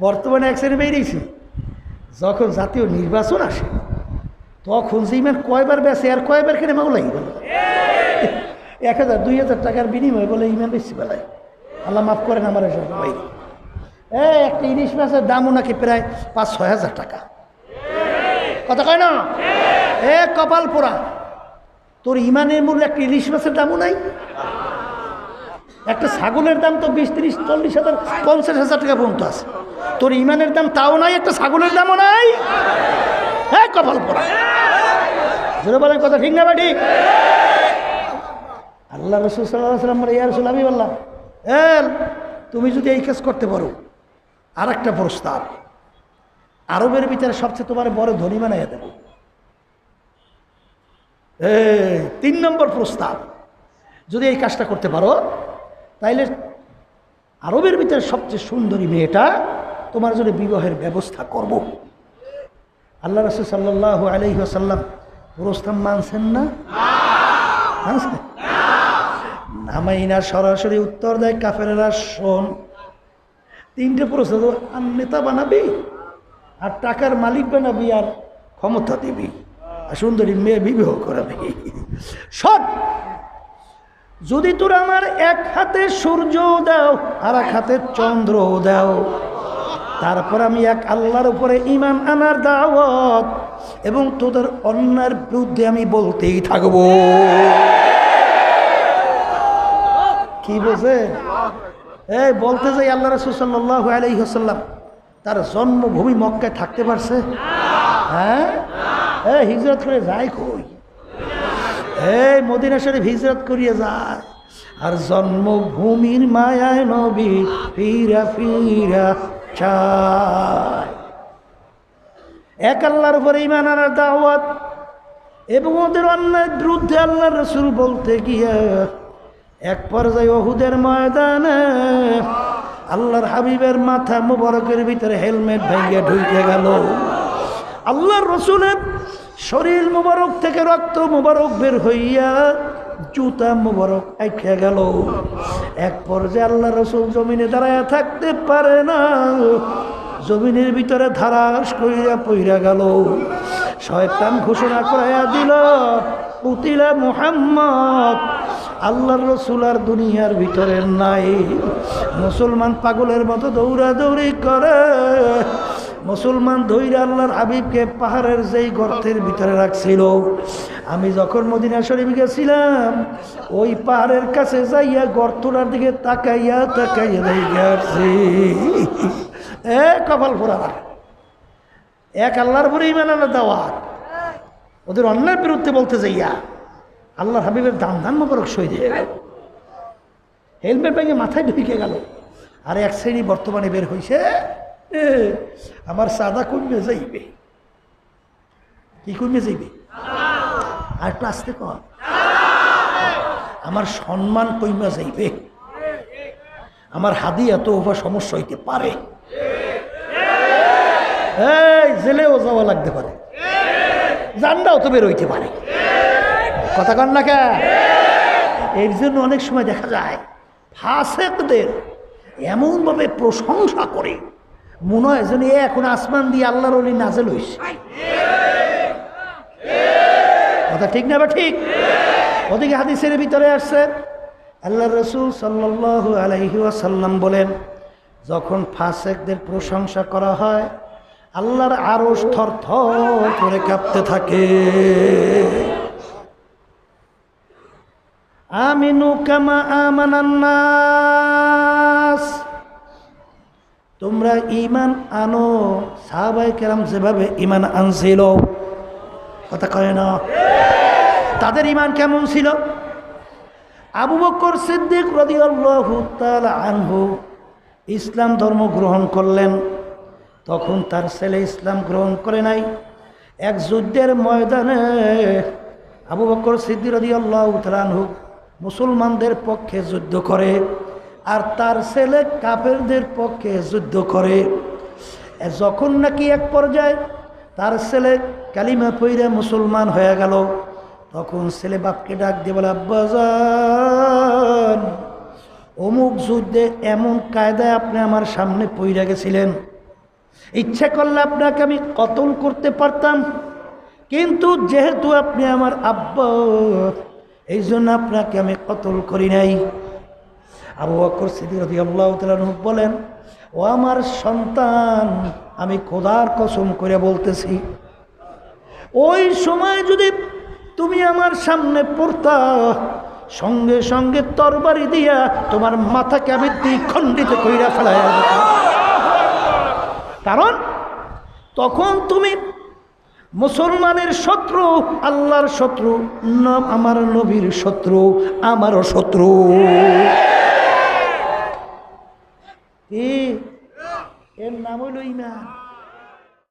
বর্তমানে এক শ্রেণি বেরিয়েছি। যখন জাতীয় নির্বাচন আসে, তখন যে ইমান কয়বার বেছে আর কয়বার কেনে মাগুলাই বলে এক হাজার, দুই হাজার টাকার বিনিময়ে বলে ইমান বেশি বেলায় আল্লাহ মাফ করেন আমার এসব বাইরে এ, একটা ইলিশ মাছের দামও নাকি প্রায় পাঁচ, ছয় হাজার টাকা। কথা কয় না? এ, কপাল পোড়া। তোর ইমানের মূল্য একটা ইলিশ মাছের দামও নাই। একটা ছাগলের দাম তো বিশ, তিরিশ, চল্লিশ হাজার, পঞ্চাশ হাজার টাকা পর্যন্ত আছে। তোর ইমানের দাম তাও নাই, একটা ছাগলের দামও নাই। হ্যাঁ কপাল পোড়া। বলেন কথা ঠিক না বা ঠিক? আল্লাহ রসুল আমি বললাম এল, তুমি যদি এই কাজ করতে পারো আর একটা প্রস্তাব আরবের ভিতরে সবচেয়ে তোমার বড় ধনী বানাইয়া দেব। তিন নম্বর প্রস্তাব যদি এই কাজটা করতে পারো, তাইলে আরবের ভিতরে সবচেয়ে সুন্দরী মেয়েটা তোমার জন্য বিবাহের ব্যবস্থা করব। আল্লাহ রসুল সাল্লাহ আলহিহাসাল্লাম প্রস্তাব মানছেন না? মানছেন? নামাই সরাসরি উত্তর দেয় কাফেরা শোন, তিনটে প্রস্তাব আর নেতা বানাবি, আর টাকার মালিক বানাবি, আর ক্ষমতা দিবি, আর সুন্দরী মেয়ে বিবাহ করাবি। সব যদি তোর আমার এক হাতে সূর্য দাও, আর এক হাতে চন্দ্র দাও তারপর আমি এক আল্লাহর উপরে ইমান আনার দাওয়াত এবং তোদের অন্যার বিরুদ্ধে আমি বলতেই থাকব। কি বলছে? এই বলতে যাই আল্লাহ রসুল সাল্লাহ আলাইসাল্লাম তার জন্মভূমি মক্কায় থাকতে পারছে? হ্যাঁ? এ হিজরত করে যায় কই? এই মদিনা শরীফ হিজরত করিয়ে যায়। আর জন্মভূমির মায়ায় নবী ফিরা ফিরা চায়। এক আল্লাহর উপরে ইমান আনার দাওয়াত এবং ওদের অন্যায় বিরুদ্ধে আল্লাহ রসুল বলতে গিয়ে এক পর্যায়ে ওহুদের ময়দানে আল্লাহর হাবিবের মাথা মুবারকের ভিতরে হেলমেট ভেঙে ঢুকে গেল। আল্লাহর রসুলের শরীর মুবারক থেকে রক্ত মুবারক বের হইয়া জুতা মুবারক আইখে গেল। এক পর্যায়ে আল্লাহ রসুল জমিনে দাঁড়ায় থাকতে পারে না। জমিনের ভিতরে ধারাস করিয়া পইরা গেল। শয়তান ঘোষণা করাইয়া দিল পুতিলা মুহাম্মদ, আল্লাহর রসুল আর দুনিয়ার ভিতরে নাই। মুসলমান পাগলের মতো দৌড়াদৌড়ি করে। মুসলমান ধৈর্য আল্লাহর হাবিবকে পাহাড়ের যেই গর্তের ভিতরে রাখছিল, আমি যখন মদিনা শরীফ গেছিলাম, ওই পাহাড়ের কাছে যাইয়া গর্তটার দিকে তাকাইয়া তাকাইয়া গেছি এ কপাল ফোরা এক আল্লাহর পরে ইমান আল্লাহ দাওয়াত, ওদের অন্যায়ের বিরুদ্ধে বলতে যাইয়া আল্লাহর হাবিবের দাম দান মোবারক সই দিয়ে গেল। হেলমেট ব্যাগে মাথায় ঢুকে গেল। আর এক শ্রেণি বর্তমানে বের হয়েছে আমার সাদা কমে যাইবে। কি কমে যাইবে? আর একটু আসতে কর আমার সম্মান কইমা যাইবে। আমার হাদি এত ওভার সমস্যা হইতে পারে। এই জেলেও যাওয়া লাগতে পারে। জানটাও তো বের হইতে পারে। কথা কন না কে? এর জন্য অনেক সময় দেখা যায় ফাসেকদের এমনভাবে প্রশংসা করে মনে হয় যেন এ এখন আসমান দিয়ে আল্লাহর অলি নাজেল হইছে। কথা ঠিক না বা ঠিক? ওদিকে হাদিসের ভিতরে আসছে আল্লাহ রসুল সাল্লাল্লাহু আলাইহি ওয়াসাল্লাম বলেন, যখন ফাসেকদের প্রশংসা করা হয়, আল্লাহর আরও থর করে কাঁপতে থাকে। আমিনু কামা আমানান্নাস তোমরা ইমান আনো সাহাবাই কেরাম যেভাবে ইমান আনছিল, কথা কয় না? তাদের ইমান কেমন ছিল? আবু বকর সিদ্দিক আনহু ইসলাম ধর্ম গ্রহণ করলেন। তখন তার ছেলে ইসলাম গ্রহণ করে নাই। এক যুদ্ধের ময়দানে আবু বকর সিদ্দিক রদিয়াল্লাহু তাআলা আনহু মুসলমানদের পক্ষে যুদ্ধ করে। আর তার ছেলে কাফেরদের পক্ষে যুদ্ধ করে। যখন নাকি এক পর্যায়ে তার ছেলে কালিমা পইরে মুসলমান হয়ে গেল, তখন ছেলে বাপকে ডাক দিয়ে বলে, আব্বাজান, অমুক যুদ্ধে এমন কায়দায় আপনি আমার সামনে পইরা গেছিলেন। ইচ্ছে করলে আপনাকে আমি কতল করতে পারতাম, কিন্তু যেহেতু আপনি আমার আব্বা এই জন্য আপনাকে আমি কতল করি নাই। আবু বকর সিদ্দিক আল্লাহ বলেন, ও আমার সন্তান, আমি খোদার কসম করে বলতেছি, ওই সময় যদি তুমি আমার সামনে পড়তা, সঙ্গে সঙ্গে তরবারি দিয়া তোমার মাথাকে আমি দ্বিখণ্ডিত কইরা ফেলাই কারণ তখন তুমি মুসলমানের শত্রু, আল্লাহর শত্রু ন- আমার নবীর শত্রু, আমারও শত্রু। এর নাম হইল ইমান